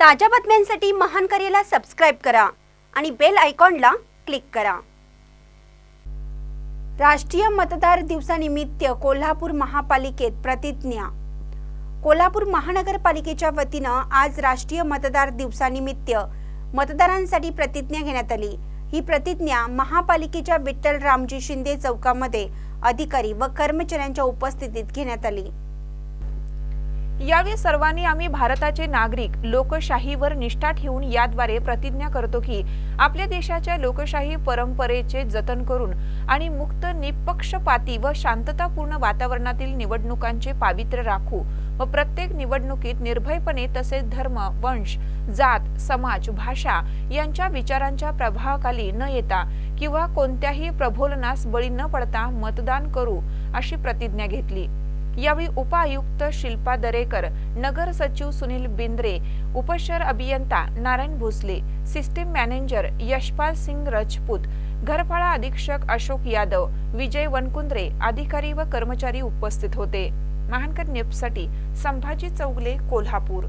ताज्या बातम्यांसाठी महान करेला सबस्क्राईब करा आणि बेल आयकॉनला क्लिक करा. राष्ट्रीय मतदार दिवसानिमित्त कोल्हापूर महापालिकेत प्रतिज्ञा. कोल्हापूर महानगरपालिकेच्या वतीनं आज राष्ट्रीय मतदार दिवसानिमित्त मतदारांसाठी प्रतिज्ञा घेण्यात आली. ही प्रतिज्ञा महापालिकेच्या विठ्ठल रामजी शिंदे चौकामध्ये अधिकारी व कर्मचाऱ्यांच्या उपस्थितीत घेण्यात आली. यावेळी सर्वांनी आम्ही भारताचे नागरिक लोकशाहीवर निष्ठा ठेवून याद्वारे प्रतिज्ञा करतो की आपल्या देशाच्या लोकशाही परंपरेचे जतन करून आणि मुक्त निपक्षपाती व शांततापूर्ण वातावरणातील निवडणुकांचे पावित्र्य राखू व प्रत्येक निवडणुकीत निर्भयपणे तसेच धर्म वंश जात समाज भाषा यांच्या विचारांच्या प्रभावाखाली न येता किंवा कोणत्याही प्रबोलनास बळी न पडता मतदान करू अशी प्रतिज्ञा घेतली. यावेळी उपायुक्त शिल्पा दरेकर नगर सचिव सुनील बिंद्रे उपशर अभियंता नारायण भोसले सिस्टीम मॅनेजर यशपाल सिंग राजपूत घरफाळा अधीक्षक अशोक यादव विजय वनकुंद्रे अधिकारी व कर्मचारी उपस्थित होते. महानकर नेपसाठी संभाजी चौगले कोल्हापूर.